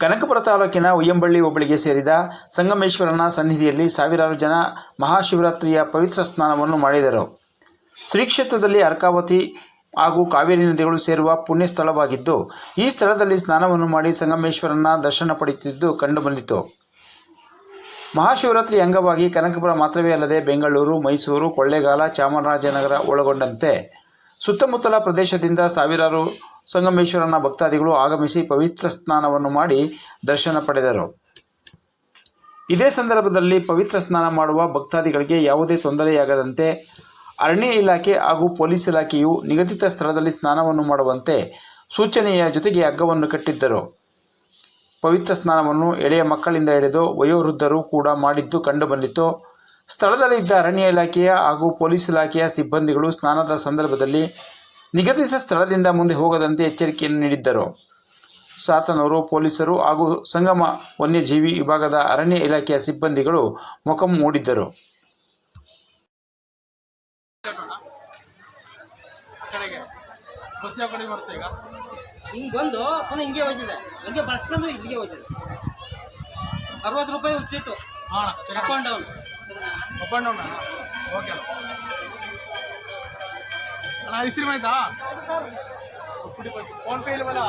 ಕನಕಪುರ ತಾಲೂಕಿನ ಉಯ್ಯಂಬಳ್ಳಿ ಹೋಬಳಿಗೆ ಸೇರಿದ ಸಂಗಮೇಶ್ವರನ ಸನ್ನಿಧಿಯಲ್ಲಿ ಸಾವಿರಾರು ಜನ ಮಹಾಶಿವರಾತ್ರಿಯ ಪವಿತ್ರ ಸ್ನಾನವನ್ನು ಮಾಡಿದರು. ಶ್ರೀ ಕ್ಷೇತ್ರದಲ್ಲಿ ಅರ್ಕಾವತಿ ಹಾಗೂ ಕಾವೇರಿ ನದಿಗಳು ಸೇರುವ ಪುಣ್ಯ ಸ್ಥಳವಾಗಿದ್ದು ಈ ಸ್ಥಳದಲ್ಲಿ ಸ್ನಾನವನ್ನು ಮಾಡಿ ಸಂಗಮೇಶ್ವರನ ದರ್ಶನ ಪಡೆಯುತ್ತಿದ್ದು ಕಂಡುಬಂದಿತು. ಮಹಾಶಿವರಾತ್ರಿ ಅಂಗವಾಗಿ ಕನಕಪುರ ಮಾತ್ರವೇ ಅಲ್ಲದೆ ಬೆಂಗಳೂರು, ಮೈಸೂರು, ಕೊಳ್ಳೇಗಾಲ, ಚಾಮರಾಜನಗರ ಒಳಗೊಂಡಂತೆ ಸುತ್ತಮುತ್ತಲ ಪ್ರದೇಶದಿಂದ ಸಾವಿರಾರು ಸಂಗಮೇಶ್ವರನ ಭಕ್ತಾದಿಗಳು ಆಗಮಿಸಿ ಪವಿತ್ರ ಸ್ನಾನವನ್ನು ಮಾಡಿ ದರ್ಶನ ಪಡೆದರು. ಇದೇ ಸಂದರ್ಭದಲ್ಲಿ ಪವಿತ್ರ ಸ್ನಾನ ಮಾಡುವ ಭಕ್ತಾದಿಗಳಿಗೆ ಯಾವುದೇ ತೊಂದರೆಯಾಗದಂತೆ ಅರಣ್ಯ ಇಲಾಖೆ ಹಾಗೂ ಪೊಲೀಸ್ ಇಲಾಖೆಯು ನಿಗದಿತ ಸ್ಥಳದಲ್ಲಿ ಸ್ನಾನವನ್ನು ಮಾಡುವಂತೆ ಸೂಚನೆಯ ಜೊತೆಗೆ ಹಗ್ಗವನ್ನು ಕಟ್ಟಿದ್ದರು. ಪವಿತ್ರ ಸ್ನಾನವನ್ನು ಎಳೆಯ ಮಕ್ಕಳಿಂದ ಹಿಡಿದು ವಯೋವೃದ್ಧರು ಕೂಡ ಮಾಡಿದ್ದು ಕಂಡುಬಂದಿತು ಸ್ಥಳದಲ್ಲಿದ್ದ ಅರಣ್ಯ ಇಲಾಖೆಯ ಹಾಗೂ ಪೊಲೀಸ್ ಇಲಾಖೆಯ ಸಿಬ್ಬಂದಿಗಳು ಸ್ನಾನದ ಸಂದರ್ಭದಲ್ಲಿ ನಿಗದಿತ ಸ್ಥಳದಿಂದ ಮುಂದೆ ಹೋಗದಂತೆ ಎಚ್ಚರಿಕೆಯನ್ನು ನೀಡಿದ್ದರು. ಸಾತನವರು ಪೊಲೀಸರು ಹಾಗೂ ಸಂಗಮ ವನ್ಯಜೀವಿ ವಿಭಾಗದ ಅರಣ್ಯ ಇಲಾಖೆಯ ಸಿಬ್ಬಂದಿಗಳು ಮುಖ ಮೂಡಿದ್ದರು ಕಡೆಗೆ ಬಸ್ ಯಾವ ಕಡೆ ಬರುತ್ತೆ ಈಗ. ಹಿಂಗೆ ಬಂದು ಪುನಃ ಹಿಂಗೆ ಹೋಯ್ತಿದೆ. ಹಂಗೆ ಬಳಸ್ಕೊಂಡು ಇಲ್ಲಿಗೆ ಹೋಯ್ತಿದೆ. ಅರವತ್ತು ರೂಪಾಯಿ ಒಂದು ಸೀಟು ಹಾಂ ಸರಿ. Up and down up and down okay ಅಣ್ಣ. ಇಸ್ತ್ರಿ ಆಯ್ತಾ? ಫೋನ್ ಪೇ ಇಲ್ವಲ್ಲ?